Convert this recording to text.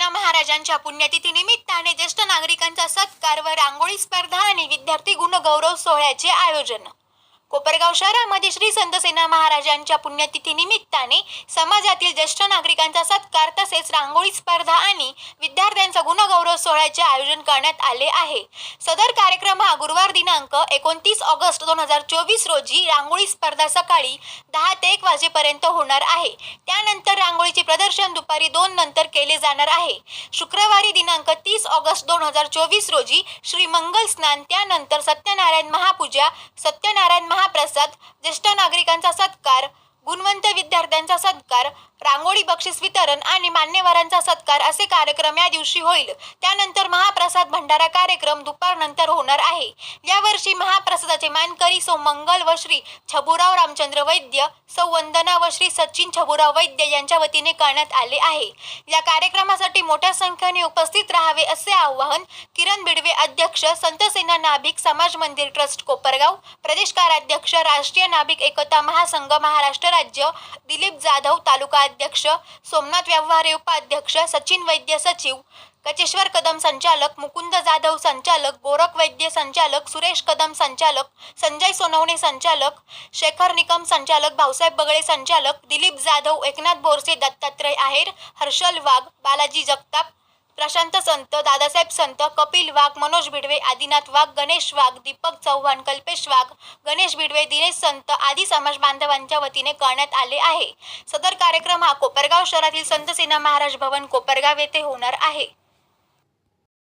सेना महाराजांच्या पुण्यतिथी निमित्ताने ज्येष्ठ नागरिकांचा सत्कार व रांगोळी स्पर्धा आणि विद्यार्थी गुणगौरव सोहळ्याचे आयोजन. कोपरगाव शहरामध्ये श्री संत सेना महाराजांच्या पुण्यतिथी निमित्ताने समाजातील ज्येष्ठ नागरिकांचा सत्कार तसेच रांगोळी स्पर्धा आणि विद्यार्थ्यांचा गुणगौरव सोहळ्याचे आयोजन करण्यात आले आहे. सदर कार्यक्रम हा गुरुवार दिनांक एकोणतीस ऑगस्ट दोन हजार चोवीस रोजी रांगोळी स्पर्धा सकाळी दहा ते एक वाजेपर्यंत होणार आहे. त्यानंतर रांगोळीचे प्रदर्शन दुपारी दोन नंतर केले जाणार आहे. शुक्रवारी दिनांक तीस ऑगस्ट दोन हजार चोवीस रोजी श्री मंगल स्नान त्यानंतर सत्यनारायण महापूजा सत्यनारायण महा महाप्रसाद ज्येष्ठ नागरिकांचा सत्कार गुणवंत विद्यार्थ्यांचा सत्कार रांगोळी बक्षीस वितरण आणि मान्यवरांचा सत्कार असे कार्यक्रम या दिवशी होईल. त्यानंतर महाप्रसाद भंडारा कार्यक्रम दुपारनंतर होणार आहे. यावर्षी महाप्रसादाचे मानकरी सोमंगल व श्री छबुराव रामचंद्र वैद्य सौ वंदना व श्री सचिन छबुराव वैद्य यांच्या वतीने करण्यात आले आहे. या कार्यक्रमासाठी मोठ्या संख्येने उपस्थित राहावे असे आवाहन किरण बिडवे अध्यक्ष संतसेना नाभिक समाज मंदिर ट्रस्ट कोपरगाव प्रदेश कार्याध्यक्ष राष्ट्रीय नाभिक एकता महासंघ महाराष्ट्र राज्य दिलीप जाधव तालुका अध्यक्ष सोमनाथ व्यवहारे उपाध्यक्ष सचिन वैद्य सचिव कचेश्वर कदम संचालक मुकुंद जाधव संचालक गोरख वैद्य संचालक सुरेश कदम संचालक संजय सोनवणे संचालक शेखर निकम संचालक भाऊसाहेब बगळे संचालक दिलीप जाधव एकनाथ बोरसे दत्तात्रय आहेर हर्षल वाघ बालाजी जगताप संत दादासाहेब संत कपिल वाघ मनोज भिडवे आदिनाथ वाघ गणेश वाघ दीपक चव्हाण कल्पेश वाघ गणेश भिडवे दिनेश संत आदी समाज बांधवांच्या वतीने करण्यात आले आहे. सदर कार्यक्रम हा कोपरगाव शहरातील संत सेना महाराज भवन कोपरगाव येथे होणार आहे.